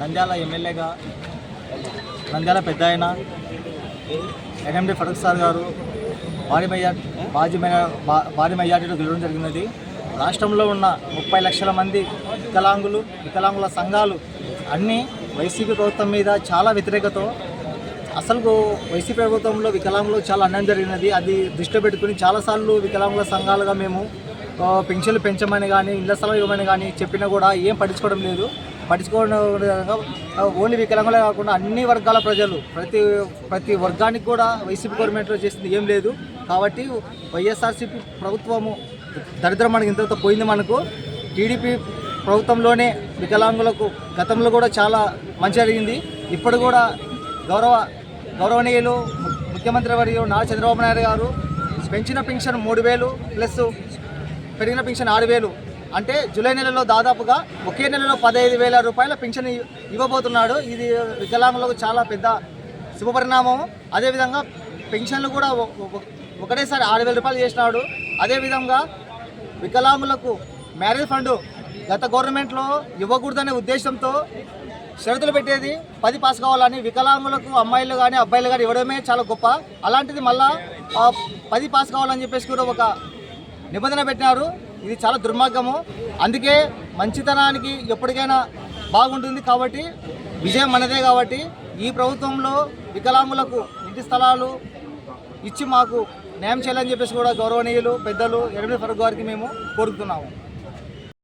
నంద్యాల ఎమ్మెల్యేగా నంద్యాల పెద్ద ఆయన ఎన్ఎండి ఫరూక్ సార్ గారు భారీ మెజార్ భారీ భారీ గెలవడం జరిగినది. రాష్ట్రంలో ఉన్న ముప్పై లక్షల మంది వికలాంగులు వికలాంగుల సంఘాలు అన్నీ వైసీపీ ప్రభుత్వం మీద చాలా వ్యతిరేకతో అసలు వైసీపీ ప్రభుత్వంలో వికలాంగులు చాలా అన్యాయం జరిగినది. అది దృష్టిలో పెట్టుకుని చాలాసార్లు వికలాంగుల సంఘాలుగా మేము పెన్షన్లు పెంచమని కానీ ఇళ్ళ స్థలం ఇవ్వమని కానీ చెప్పినా కూడా ఏం పట్టించుకోవడం లేదు. పట్టించుకోవడం ఓన్లీ వికలాంగులే కాకుండా అన్ని వర్గాల ప్రజలు ప్రతి ప్రతి వర్గానికి కూడా వైసీపీ గవర్నమెంట్లో చేసింది ఏం లేదు. కాబట్టి వైఎస్ఆర్సీపీ ప్రభుత్వము దరిద్రం మనకి ఇంతతో పోయింది మనకు. టీడీపీ ప్రభుత్వంలోనే వికలాంగులకు గతంలో కూడా చాలా మంచి జరిగింది. ఇప్పుడు కూడా గౌరవ గౌరవనీయులు ముఖ్యమంత్రి వర్యులు నారా చంద్రబాబు నాయుడు గారు పెంచిన పెన్షన్ మూడు వేలు ప్లస్ పెరిగిన పెన్షన్ ఆరు వేలు అంటే జూలై నెలలో దాదాపుగా ఒకే నెలలో పదహైదు వేల రూపాయల పెన్షన్ ఇవ్వబోతున్నాడు. ఇది వికలాంగులకు చాలా పెద్ద శుభపరిణామం అదేవిధంగా పెన్షన్లు కూడా ఒకటేసారి ఆరు వేల రూపాయలు చేసినాడు. అదేవిధంగా వికలాంగులకు మ్యారేజ్ ఫండ్ గత గవర్నమెంట్లో ఇవ్వకూడదనే ఉద్దేశంతో షరతులు పెట్టేది పది పాస్ కావాలని వికలాంగులకు అమ్మాయిలు కానీ అబ్బాయిలు కానీ ఇవ్వడమే చాలా గొప్ప. అలాంటిది మళ్ళా పది పాస్ కావాలని చెప్పేసి కూడా ఒక నిబంధన పెట్టినారు. ఇది చాలా దుర్మార్గము. అందుకే మంచితనానికి ఎప్పటికైనా బాగుంటుంది కాబట్టి విజయం మనదే కాబట్టి ఈ ప్రభుత్వంలో వికలాంగులకు ఇంటి స్థలాలు ఇచ్చి మాకు న్యాయం చేయాలని చెప్పేసి కూడా గౌరవనీయులు పెద్దలు ఎనిమిది ఫరూక్ గారికి మేము కోరుతున్నాము